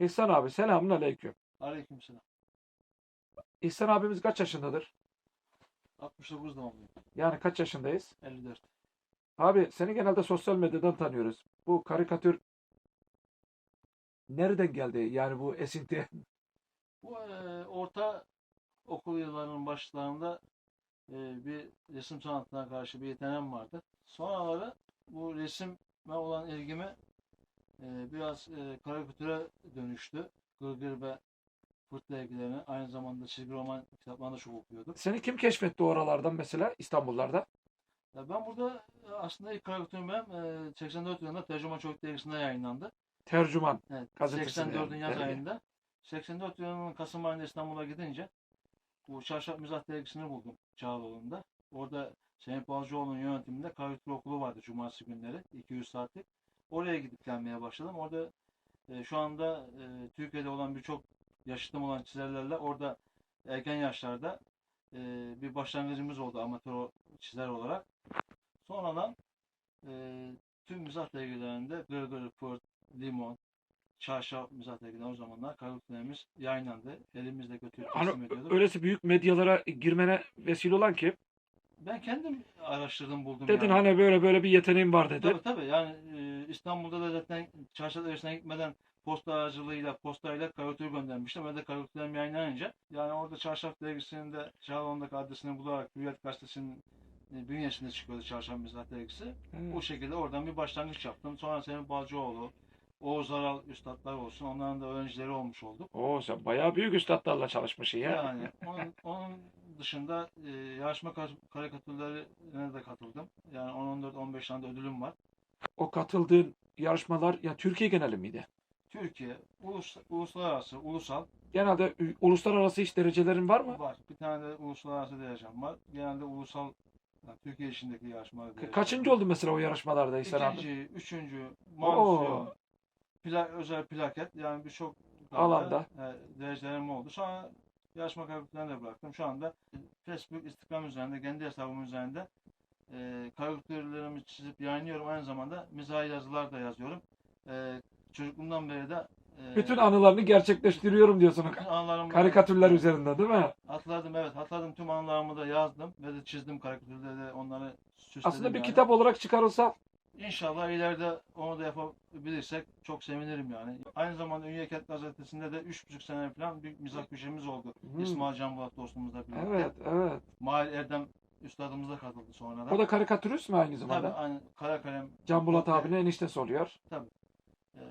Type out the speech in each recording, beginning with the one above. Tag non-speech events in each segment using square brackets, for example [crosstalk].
İhsan abi selamun aleyküm. Aleykümselam. İhsan abimiz kaç yaşındadır? 69 doğumluyum. Yani kaç yaşındayız? 54. Abi seni genelde sosyal medyadan tanıyoruz. Bu karikatür nereden geldi? Yani bu esinti. Bu e, orta okul yıllarının başlarında e, bir resim sanatına karşı bir yeteneğim vardı. Sonraları bu resime olan ilgimi e, biraz e, karikatüre dönüştü. Gırgır ve Fırt dergilerini aynı zamanda çizgi roman kitaplarını da çok okuyordum. Seni kim keşfetti oralardan mesela İstanbullarda? Ya ben burada e, aslında ilk karikatürüm benim e, 84 yılında Tercüman Çocuk Dergisi'nde yayınlandı. Tercüman. Evet, Gazetesinde 84'ün yani, yaz dergi. ayında. 84 yılının Kasım ayında İstanbul'a gidince bu Çarşaf Mizah Dergisi'ni buldum Çağlaoğlu'nda. Orada Semih Balcıoğlu'nun yönetiminde karikatür okulu vardı cumartesi günleri 200 saatlik. Oraya gidip gelmeye başladım. Orada e, şu anda e, Türkiye'de olan birçok yaşıtım olan çizerlerle orada erken yaşlarda e, bir başlangıcımız oldu amatör çizer olarak. Sonradan e, tüm mizah dergilerinde Gırgır, Fırt, Limon, Çarşaf mizah dergileri o zamanlar karikatürlerimiz yayınlandı. Elimizle götürüp teslim ediyorduk. öylesi büyük medyalara girmene vesile olan kim? Ben kendim araştırdım buldum Dedin yani. hani böyle böyle bir yeteneğim var dedi. Tabii tabii yani e, İstanbul'da da zaten Çarşaf Dergisi'ne gitmeden posta aracılığıyla postayla karikatür göndermiştim. Ben de karikatürlerim yayınlanınca yani orada Çarşaf Dergisi'nin de Çağlayan'daki adresini bularak Hürriyet Gazetesi'nin e, bünyesinde çıkıyordu Çarşaf Mizah Dergisi. Evet. O şekilde oradan bir başlangıç yaptım. Sonra Semih Balcıoğlu, Oğuz Aral üstadlar olsun. Onların da öğrencileri olmuş olduk. Oo sen bayağı büyük üstadlarla çalışmışsın ya. Yani onun, onun dışında e, yarışma kar- karikatürlerine de katıldım. Yani 10-14-15 tane de ödülüm var. O katıldığın yarışmalar ya Türkiye geneli miydi? Türkiye, ulus, uluslararası, ulusal Genelde uluslararası iş derecelerin var mı? var. Bir tane de uluslararası derecem var. Genelde ulusal, yani Türkiye içindeki yarışmalar derecem Kaçıncı var. oldun mesela o yarışmalarda İhsan abi? İkinci, üçüncü, mansiyon, pla, özel plaket yani birçok Alanda. e, derecelerim oldu. Sonra yarışma karikatürlerini de bıraktım. Şu anda Facebook, Instagram üzerinde, kendi hesabım üzerinde e, karikatürlerimi çizip yayınlıyorum. Aynı zamanda mizahi yazılar da yazıyorum. E, çocukluğumdan beri de e, Bütün anılarını gerçekleştiriyorum diyorsun. anılarımı Karikatürler üzerinde değil mi? Hatırladım evet. Hatırladım tüm anılarımı da yazdım ve de çizdim karikatürleri de onları süsledim. Aslında bir yani. kitap olarak çıkarılsa İnşallah ileride onu da yapabilirsek çok sevinirim yani. Aynı zamanda Ünye Kent Gazetesi'nde de 3,5 sene falan bir mizah köşemiz oldu. Hmm. İsmail Can Bulat dostumuzla birlikte. evet evet. Mahir Erdem üstadımız da katıldı sonradan. O da karikatürist mi aynı Tabii zamanda? aynı kara kalem. Can Bulat portre- abinin eniştesi oluyor. E,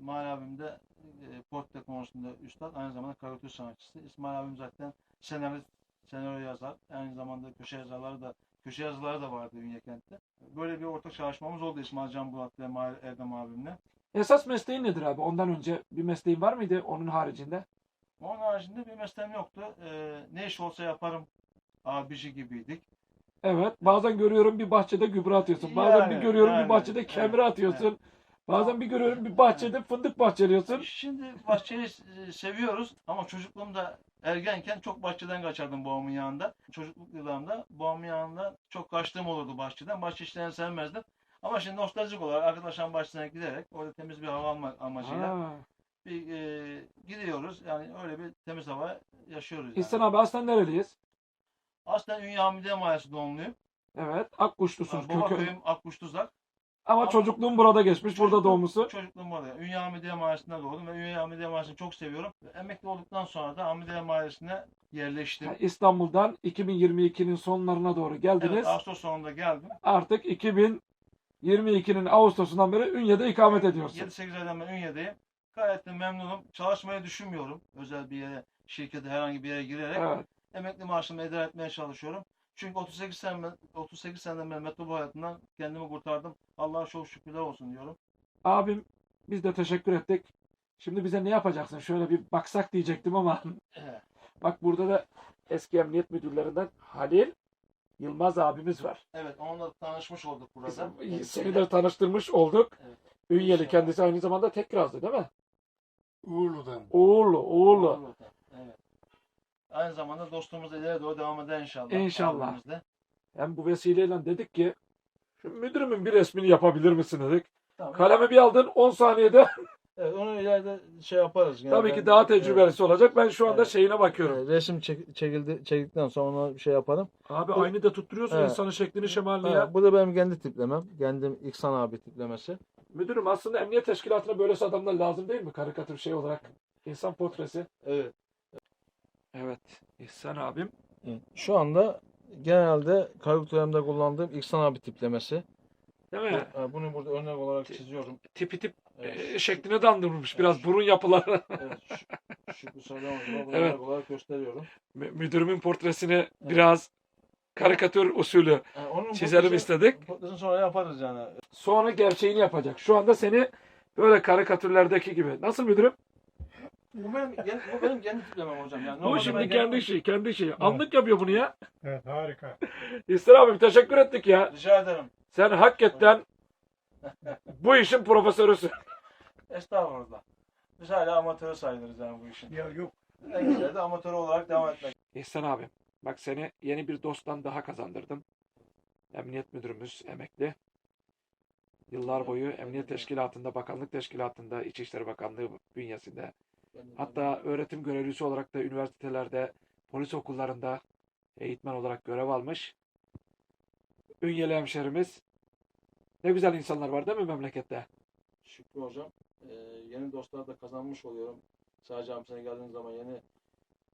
Mahir abim de e, portre konusunda üstad. Aynı zamanda karikatür sanatçısı. İsmail abim zaten senarist, senaryo yazar. Aynı zamanda köşe yazarları da köşe yazıları da vardı Ünye Kent'te. Böyle bir ortak çalışmamız oldu İsmail Can Bulat ve Erdem abimle. Esas mesleğin nedir abi? Ondan önce bir mesleğin var mıydı onun haricinde? Onun haricinde bir mesleğim yoktu. Ee, ne iş olsa yaparım abici gibiydik. Evet. Bazen görüyorum bir bahçede gübre atıyorsun. Bazen Yani, bir görüyorum bir yani, bahçede evet, kemre atıyorsun. Bazen bir görüyorum bir bahçede fındık bahçeliyorsun. Şimdi bahçeyi seviyoruz ama çocukluğumda ergenken çok bahçeden kaçardım babamın yanında. Çocukluk yıllarımda babamın yanında çok kaçtığım olurdu bahçeden. Bahçe işlerini sevmezdim. Ama şimdi nostaljik olarak arkadaşların bahçesine giderek orada temiz bir hava almak amacıyla Ha. bir e, gidiyoruz. Yani öyle bir temiz hava yaşıyoruz. Yani. İhsan abi aslen nereliyiz? Aslen Ünye Hamidiye Mahallesi doğumluyum. Evet. Akkuşlusun. Baba Kökü. köyüm Akkuştuzak. Ama çocukluğun burada geçmiş. Burada Çocukluğum- doğmuşsun. Çocukluğum orada. Ünye Hamidiye Mahallesi'nde doğdum ve Ünye Hamidiye Mahallesi'ni çok seviyorum. Emekli olduktan sonra da Hamidiye Mahallesi'ne yerleştim. Yani İstanbul'dan 2022'nin sonlarına doğru geldiniz. Evet, Ağustos sonunda geldim. Artık 2022'nin Ağustos'undan beri Ünye'de ikamet ediyorsun. 7-8 aydan ben Ünye'deyim. Gayet de memnunum. Çalışmayı düşünmüyorum. Özel bir yere, şirkete, herhangi bir yere girerek. Evet. Emekli maaşımı eda etmeye çalışıyorum. Çünkü 38 sene 38 seneden beri metropol hayatından kendimi kurtardım. Allah'a çok şükürler olsun diyorum. Abim biz de teşekkür ettik. Şimdi bize ne yapacaksın? Şöyle bir baksak diyecektim ama bak burada da eski emniyet müdürlerinden Halil Yılmaz abimiz var. Evet, onunla tanışmış olduk burada. Biz seni de tanıştırmış olduk. Evet. Ünyeli kendisi aynı zamanda Tekraz'dı değil mi? Uğurlu'dan. Uğurlu, Uğurlu. Uğurlu. Evet. Aynı zamanda dostluğumuz ileri doğru devam eder inşallah. İnşallah. abimizle. Hem bu vesileyle dedik ki şu müdürümün bir resmini yapabilir misin dedik. Tamam. Kalemi bir aldın 10 saniyede [laughs] Evet, onu ileride şey yaparız. Yani Tabii ben- ki daha tecrübelisi olacak. Ben şu anda Evet. şeyine bakıyorum. Evet, resim çek- çekildi, çekildikten sonra ona bir şey yaparım. Abi Bu- aynı da tutturuyorsun Evet. insanın şeklini şemalini ya. Ha, bu da benim kendi tiplemem. Kendim İhsan abi tiplemesi. Müdürüm aslında emniyet teşkilatına böyle adamlar lazım değil mi? Karikatür şey olarak. İnsan portresi. Evet. Evet. İhsan abim. Evet. Şu anda genelde karikatürlerimde kullandığım İhsan abi tiplemesi. Değil mi? Ha, Bunu burada örnek olarak çiziyorum. Tipi tip e, şekline dandırmış biraz burun yapıları. Evet, şu, [laughs] Sarıyaman'ı bunu Evet. örnek olarak gösteriyorum. Mü- Müdürümün portresini biraz karikatür usulü Ha, onun çizelim istedik. portresini sonra yaparız yani. Sonra gerçeğini yapacak. Şu anda seni böyle karikatürlerdeki gibi. Nasıl müdürüm? Bu benim, bu benim kendi tiplemem hocam. Yani Bu şimdi kendi işi, kendi işi. Anlık yapıyor bunu ya. Evet harika. [laughs] İhsan abim teşekkür ettik ya. Rica ederim. Sen hakikaten [laughs] bu işin profesörüsün. Estağfurullah. Biz hala amatör sayılırız yani bu işin. Ya yok. En güzel de amatör olarak devam etmek. İhsan abim, bak seni yeni bir dosttan daha kazandırdım. Emniyet müdürümüz emekli. Yıllar boyu Emniyet Teşkilatı'nda, Bakanlık Teşkilatı'nda, İçişleri Bakanlığı bünyesinde, hatta öğretim görevlisi olarak da üniversitelerde, polis okullarında eğitmen olarak görev almış. Ünyeli hemşerimiz. Ne güzel insanlar var değil mi memlekette? Şükrü hocam. e, yeni dostlar da kazanmış oluyorum. Sadece hamsine geldiğin zaman yeni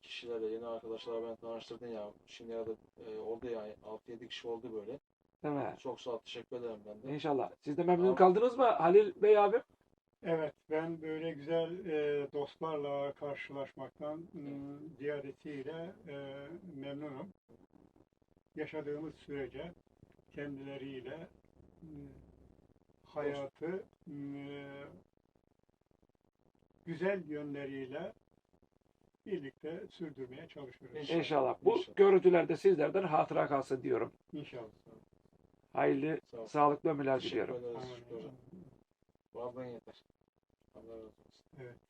kişilerle, yeni arkadaşlarla ben tanıştırdın ya. Şimdi ya da e, oldu yani 6-7 kişi oldu böyle. Değil mi? Çok sağ ol. Teşekkür ederim ben de. İnşallah. Siz de memnun Tamam. kaldınız mı Halil Bey abim? Evet ben böyle güzel e, dostlarla karşılaşmaktan m, ziyadesiyle e, memnunum. Yaşadığımız sürece kendileriyle m, hayatı m, güzel yönleriyle birlikte sürdürmeye çalışıyoruz. İnşallah. İnşallah. Bu İnşallah. görüntüler de sizlerden hatıra kalsın diyorum. İnşallah. Hayırlı, Sağ sağlıklı ömürler Teşekkür diliyorum. ederiz Şükrü Varlığın yeter. Allah razı olsun. Evet.